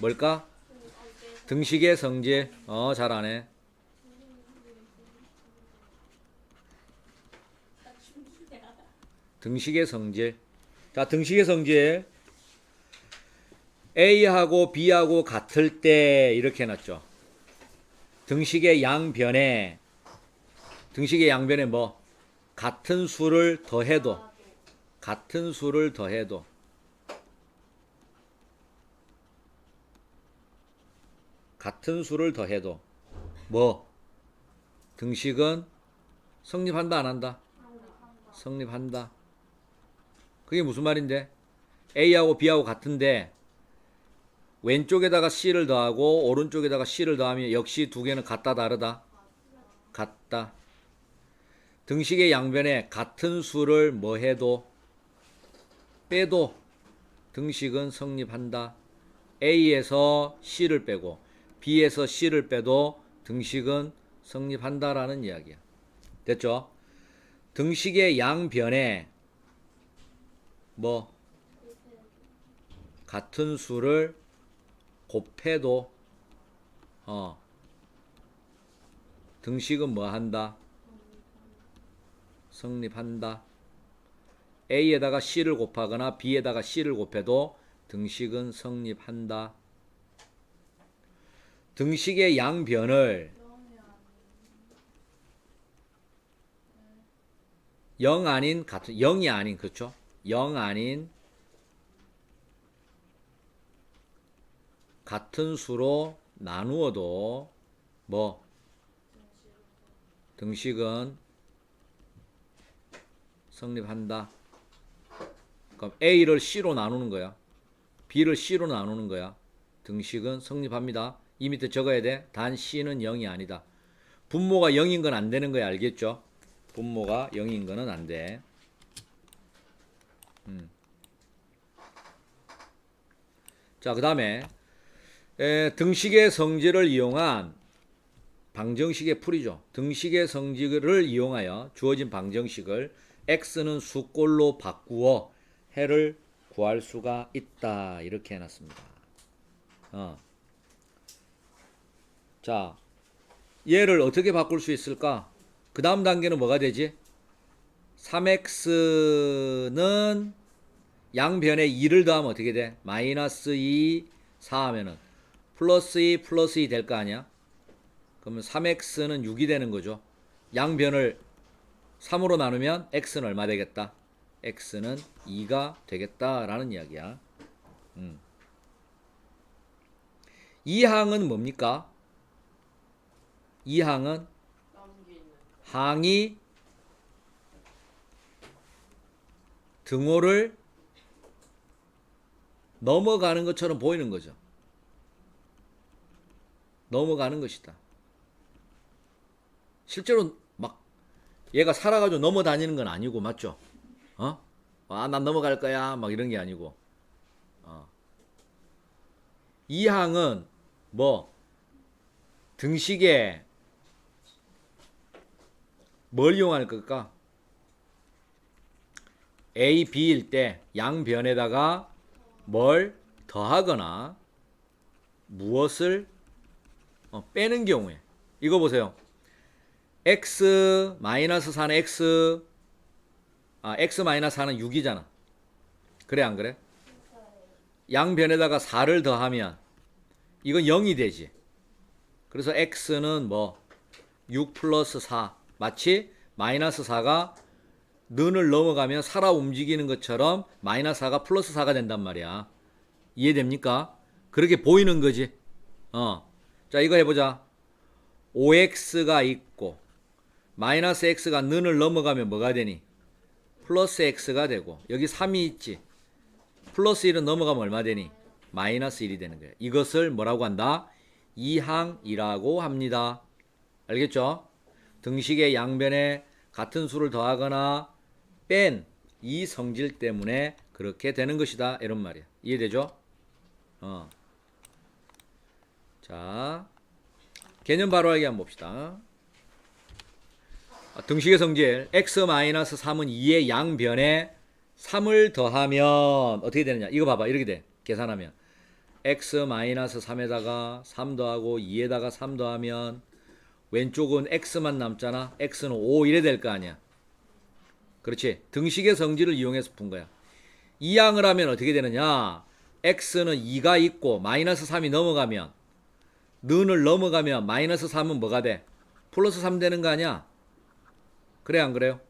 뭘까? 등식의 성질. 어, 잘하네. 등식의 성질. 자, 등식의 성질. A하고 B하고 같을 때 이렇게 해놨죠. 등식의 양변에 등식의 양변에 뭐 같은 수를 더해도 같은 수를 더해도 같은 수를 더해도 뭐 등식은 성립한다 안 한다? 성립한다. 그게 무슨 말인데? A하고 B하고 같은데 왼쪽에다가 C를 더하고 오른쪽에다가 C를 더하면 역시 두 개는 같다 다르다? 같다. 등식의 양변에 같은 수를 뭐 해도 빼도 등식은 성립한다. A에서 C를 빼고 B에서 C를 빼도 등식은 성립한다라는 이야기야. 됐죠? 등식의 양변에 뭐 같은 수를 곱해도 어 등식은 뭐 한다? 성립한다. A에다가 C를 곱하거나 B에다가 C를 곱해도 등식은 성립한다. 등식의 양변을 0 아닌 같은 0이 아닌 그렇죠? 0 아닌 같은 수로 나누어도 뭐 등식은 성립한다. 그럼 A를 C로 나누는 거야. B를 C로 나누는 거야. 등식은 성립합니다. 이 밑에 적어야 돼. 단 C는 0이 아니다. 분모가 0인 건 안 되는 거야. 알겠죠? 분모가 0인 거는 안 돼. 음. 자, 그 다음에 등식의 성질을 이용한 방정식의 풀이죠. 등식의 성질을 이용하여 주어진 방정식을 x는 수꼴로 바꾸어 해를 구할 수가 있다. 이렇게 해놨습니다. 어. 자, 얘를 어떻게 바꿀 수 있을까? 그 다음 단계는 뭐가 되지? 3x는 양변에 2를 더하면 어떻게 돼? 마이너스 2, 4 하면은 플러스 2, 플러스 2 될 거 아니야? 그러면 3x는 6이 되는 거죠. 양변을 3으로 나누면 x는 얼마 되겠다? x는 2가 되겠다라는 이야기야. 음. 이 항은 뭡니까? 이 항은 항이 등호를 넘어가는 것처럼 보이는 거죠. 넘어가는 것이다. 실제로 막 얘가 살아가지고 넘어다니는 건 아니고 맞죠? 어? 아, 난 넘어갈 거야. 막 이런 게 아니고. 어. 이 항은 뭐 등식에 뭘 이용할 걸까? A, B일 때 양변에다가 뭘 더하거나 무엇을 어, 빼는 경우에 이거 보세요. x 마이너스 4는 x 아 x 마이너스 4는 6이잖아. 그래 안 그래? 양변에다가 4를 더하면 이건 0이 되지. 그래서 x는 뭐 6 플러스 4 마치 마이너스 4가 는을 넘어가면 살아 움직이는 것처럼 마이너스 4가 플러스 4가 된단 말이야. 이해됩니까? 그렇게 보이는 거지. 어. 자, 이거 해보자. 5x가 있고, 마이너스 x가 는을 넘어가면 뭐가 되니? 플러스 x가 되고, 여기 3이 있지. 플러스 1은 넘어가면 얼마 되니? 마이너스 1이 되는 거야. 이것을 뭐라고 한다? 이항이라고 합니다. 알겠죠? 등식의 양변에 같은 수를 더하거나 뺀 이 성질 때문에 그렇게 되는 것이다. 이런 말이야. 이해되죠? 어. 자, 개념 바로 하기 한번 봅시다. 아, 등식의 성질 x-3은 2의 양변에 3을 더하면 어떻게 되느냐? 이거 봐봐. 이렇게 돼. 계산하면 x 마이너스 3에다가 3 더하고 2에다가 3 더하면 왼쪽은 x만 남잖아. x는 5 이래 될 거 아니야. 그렇지. 등식의 성질을 이용해서 푼 거야. 이 양을 하면 어떻게 되느냐? x는 2가 있고 마이너스 3이 넘어가면 는을 넘어가면 마이너스 3은 뭐가 돼? 플러스 3 되는 거 아니야? 그래 안 그래요?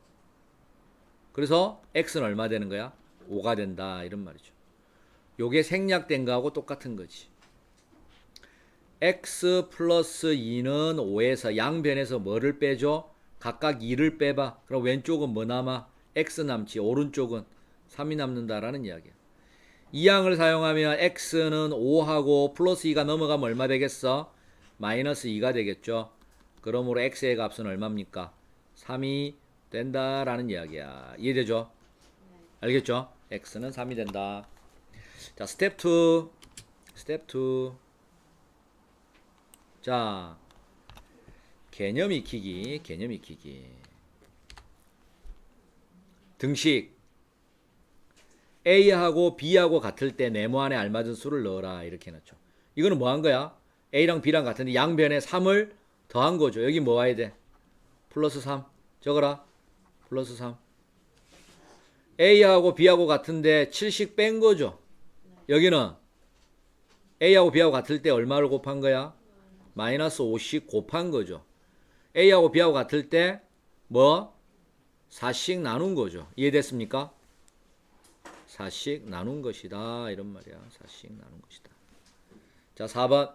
그래서 x는 얼마 되는 거야? 5가 된다 이런 말이죠. 요게 생략된 거하고 똑같은 거지. X 플러스 2는 5에서 양변에서 뭐를 빼줘? 각각 2를 빼봐. 그럼 왼쪽은 뭐 남아? x 남지. 오른쪽은 3이 남는다라는 이야기야. 이 양을 사용하면 x는 5하고 플러스 2가 넘어가면 얼마 되겠어? 마이너스 2가 되겠죠. 그러므로 x의 값은 얼마입니까? 3이 된다라는 이야기야. 이해되죠? 알겠죠? x는 3이 된다. 자, 스텝 2. 스텝 2. 자, 개념 익히기, 개념 익히기. 등식. A하고 B하고 같을 때 네모 안에 알맞은 수를 넣어라. 이렇게 해놨죠. 이거는 뭐 한 거야? A랑 B랑 같은데 양변에 3을 더한 거죠. 여기 뭐 와야 돼? 플러스 3. 적어라. 플러스 3. A하고 B하고 같은데 7씩 뺀 거죠. 여기는 A하고 B하고 같을 때 얼마를 곱한 거야? 마이너스 5씩 곱한 거죠. A하고 B하고 같을 때 뭐? 4씩 나눈 거죠. 이해됐습니까? 4씩 나눈 것이다. 이런 말이야. 4씩 나눈 것이다. 자, 4번.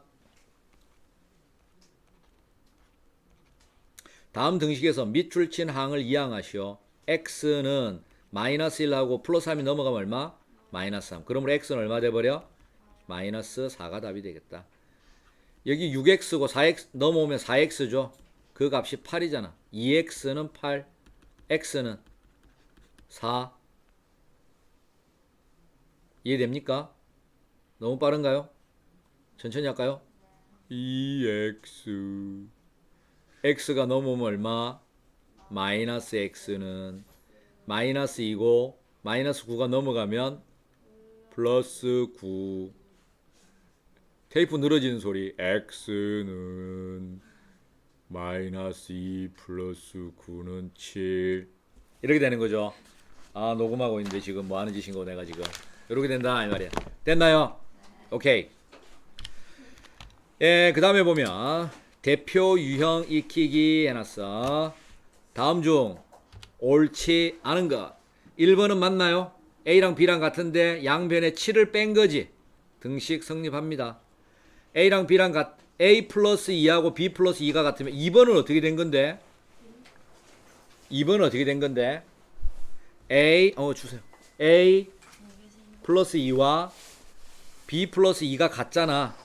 다음 등식에서 밑줄 친 항을 이항하시오. x는 마이너스 1하고 플러스 3이 넘어가면 얼마? 마이너스 3. 그러므로 x는 얼마 돼버려? 마이너스 4가 답이 되겠다. 여기 6x고 4x 넘어오면 4x죠. 그 값이 8이잖아. 2x는 8, x는 4. 이해됩니까? 너무 빠른가요? 천천히 할까요? 2x x가 넘으면 얼마? 마이너스 x는 마이너스 2고 마이너스 9가 넘어가면 플러스 9 테이프 늘어지는 소리 x는 마이너스 2 플러스 9는 7 이렇게 되는 거죠 아 녹음하고 있는데 지금 뭐 하는 짓인고 내가 지금 이렇게 된다 이 말이야 됐나요? 오케이 예, 그 다음에 보면 대표 유형 익히기 해놨어. 다음 중 옳지 않은 것. 1번은 맞나요? A랑 B랑 같은데 양변에 7을 뺀 거지. 등식 성립합니다. A랑 B랑 같 A 플러스 2하고 B 플러스 2가 같으면 2번은 어떻게 된 건데? 2번은 어떻게 된 건데? A 어 주세요. A 플러스 2와 B 플러스 2가 같잖아.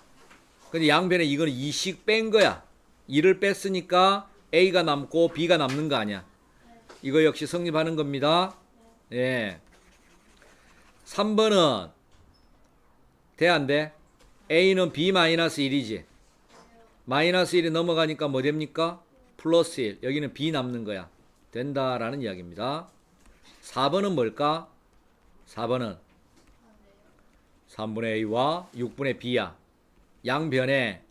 근데 양변에 이거는 2씩 뺀 거야. 2를 뺐으니까 A가 남고 B가 남는 거 아니야. 이거 역시 성립하는 겁니다. 예. 3번은 돼 안 돼? A는 B 마이너스 1이지. 마이너스 1이 넘어가니까 뭐 됩니까? 플러스 1. 여기는 B 남는 거야. 된다라는 이야기입니다. 4번은 뭘까? 4번은 3분의 A와 6분의 B야. 양변에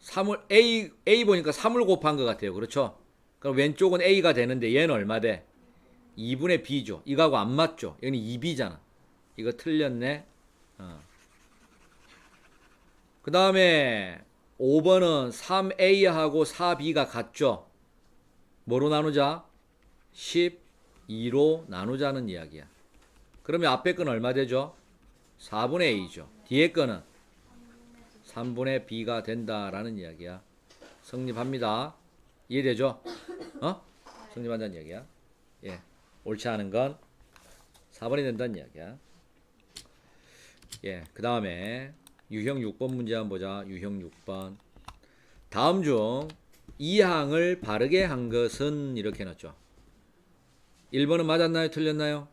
3을 A A 보니까 3을 곱한 것 같아요. 그렇죠? 그럼 왼쪽은 A가 되는데 얘는 얼마 돼? 2분의 B죠. 이거하고 안 맞죠? 여기는 2B잖아. 이거 틀렸네. 어. 그 다음에 5번은 3A하고 4B가 같죠? 뭐로 나누자? 12로 나누자는 이야기야. 그러면 앞에 건 얼마 되죠? 4분의 A죠. 뒤에 거는 3분의 B가 된다라는 이야기야. 성립합니다. 이해되죠? 어? 성립한다는 이야기야. 예. 옳지 않은 건 4번이 된다는 이야기야. 예. 그 다음에 유형 6번 문제 한번 보자. 유형 6번. 다음 중이 항을 바르게 한 것은 이렇게 해놨죠. 1번은 맞았나요? 틀렸나요?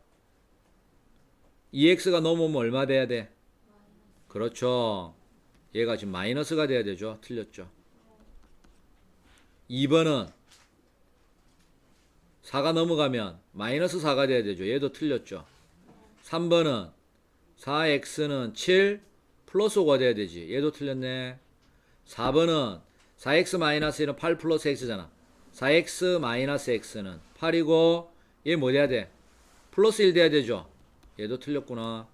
2x가 넘으면 얼마 돼야 돼? 그렇죠. 얘가 지금 마이너스가 돼야 되죠. 틀렸죠. 2번은 4가 넘어가면 마이너스 4가 돼야 되죠. 얘도 틀렸죠. 3번은 4x는 7 플러스 5가 돼야 되지. 얘도 틀렸네. 4번은 4x 마이너스 1은 8 플러스 x잖아. 4x 마이너스 x는 8이고 얘 뭐 돼야 돼? 플러스 1 돼야 되죠. 얘도 틀렸구나.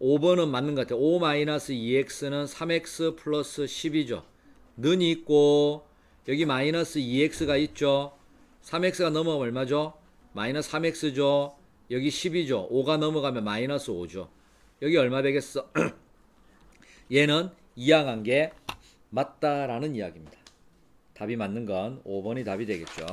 5번은 맞는 것 같아. 5 마이너스 2x는 3x 플러스 10이죠. 는이 있고 여기 마이너스 2x가 있죠. 3x가 넘어가면 얼마죠? 마이너스 3x죠. 여기 10이죠. 5가 넘어가면 마이너스 5죠. 여기 얼마 되겠어? 얘는 이항한 게 맞다라는 이야기입니다. 답이 맞는 건 5번이 답이 되겠죠.